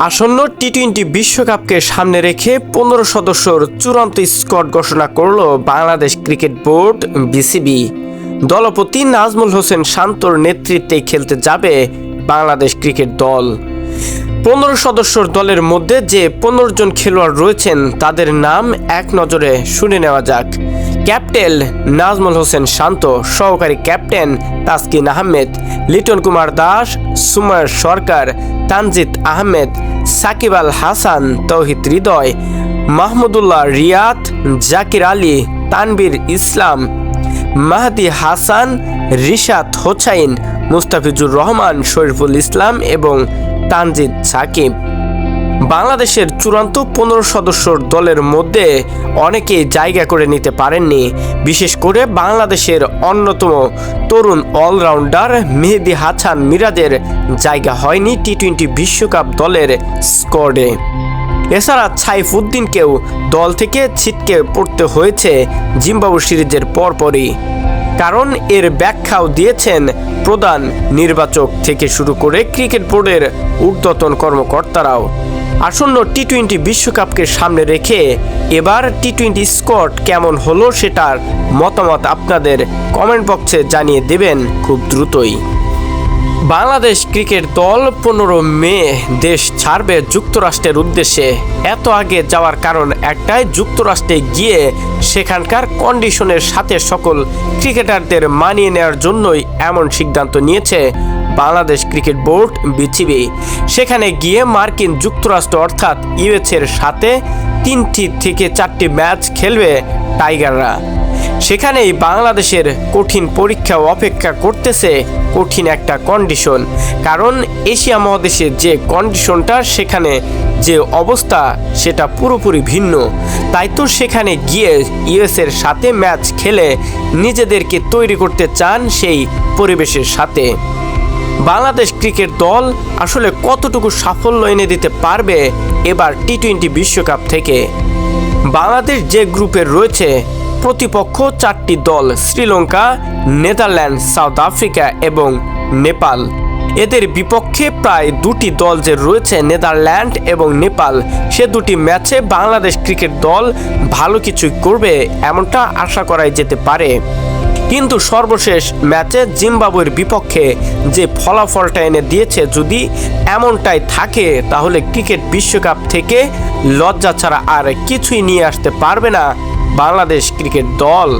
আসন্ন T twenty বিশ্বকাপকে সামনে রেখে পনেরো সদস্যর চূড়ান্ত স্কোয়াড ঘোষণা করল বাংলাদেশ ক্রিকেট বোর্ড, বিসিবি। দলপতি নাজমুল হোসেন শান্তর নেতৃত্বে খেলতে যাবে বাংলাদেশ ক্রিকেট দল। পনেরো সদস্যর দলের মধ্যে যে পনেরো জন খেলোয়াড় রয়েছেন, তাদের নাম এক নজরে শুনে নেওয়া যাক। ক্যাপ্টেন নাজমুল হোসেন শান্ত, সহকারী ক্যাপ্টেন তাসকিন আহমেদ, লিটন কুমার দাস সুমার সরকার তানজিদ আহমেদ, সাকিব আল হাসান, তৌহিদ হৃদয়, মাহমুদুল্লাহ রিয়াদ, জাকির আলী তানবীর ইসলাম, মাহাদি হাসান, রিশাদ হোসাইন, মুস্তাফিজুর রহমান, শরীফুল ইসলাম এবং তানজিদ সাকিব। বাংলাদেশের চূড়ান্ত পনেরো সদস্যর দলের মধ্যে অনেকেই জায়গা করে নিতে পারেননি। বিশেষ করে বাংলাদেশের অন্যতম তরুণ অলরাউন্ডার মেহেদি হাসান মিরাজের জায়গা হয়নি টি টোয়েন্টি বিশ্বকাপ দলের স্কোয়াডে। এছাড়া সাইফুদ্দিনকেও দল থেকে ছিটকে পড়তে হয়েছে জিম্বাবু সিরিজের পরপরই। কারণ এর ব্যাখ্যাও দিয়েছেন প্রধান নির্বাচক থেকে শুরু করে ক্রিকেট বোর্ডের ঊর্ধ্বতন কর্মকর্তারাও। আসন্ন টি টোয়েন্টি বিশ্বকাপকে সামনে রেখে এবার টি টোয়েন্টি স্কোয়াড কেমন হলো সেটার মতামত আপনাদের কমেন্ট বক্সে জানিয়ে দেবেন খুব দ্রুতই। বাংলাদেশ ক্রিকেট দল পনেরো মে দেশ ছাড়বে যুক্তরাষ্ট্রের উদ্দেশ্যে। এত আগে যাওয়ার কারণ একটাই, যুক্তরাষ্ট্রে গিয়ে সেখানকার কন্ডিশনের সাথে সকল ক্রিকেটারদের মানিয়ে নেওয়ার জন্যই এমন সিদ্ধান্ত নিয়েছে বাংলাদেশ ক্রিকেট বোর্ড বিসিবি। সেখানে গিয়ে মার্কিন যুক্তরাষ্ট্র অর্থাৎ ইউএসের সাথে তিনটি থেকে চারটি ম্যাচ খেলবে টাইগাররা। সেখানেই বাংলাদেশের কঠিন পরীক্ষা অপেক্ষা করতেছে কঠিন একটা কন্ডিশন কারণ এশিয়া মহাদেশের যে কন্ডিশনটা সেখানে যে অবস্থা, সেটা পুরোপুরি ভিন্ন। তাই তো সেখানে গিয়ে ইউএসের সাথে ম্যাচ খেলে নিজেদেরকে তৈরি করতে চান সেই পরিবেশের সাথে। বাংলাদেশ ক্রিকেট দল আসলে কতটুকু সাফল্য এনে দিতে পারবে এবার টি টোয়েন্টি বিশ্বকাপ থেকে। বাংলাদেশ যে গ্রুপের রয়েছে প্রতিপক্ষ চারটি দল, শ্রীলঙ্কা, নেদারল্যান্ড, সাউথ আফ্রিকা এবং নেপাল। এদের বিপক্ষে প্রায় দুটি দল যে রয়েছে, নেদারল্যান্ড এবং নেপাল, সে দুটি ম্যাচে বাংলাদেশ ক্রিকেট দল ভালো কিছু করবে এমনটা আশা করাই যেতে পারে। কিন্তু সর্বশেষ ম্যাচে জিম্বাবুয়ের বিপক্ষে যে ফলাফলটা এনে দিয়েছে, যদি এমনটাই থাকে, তাহলে ক্রিকেট বিশ্বকাপ থেকে লজ্জা ছাড়া আর কিছুই নিয়ে আসতে পারবে না বাংলাদেশ ক্রিকেট দল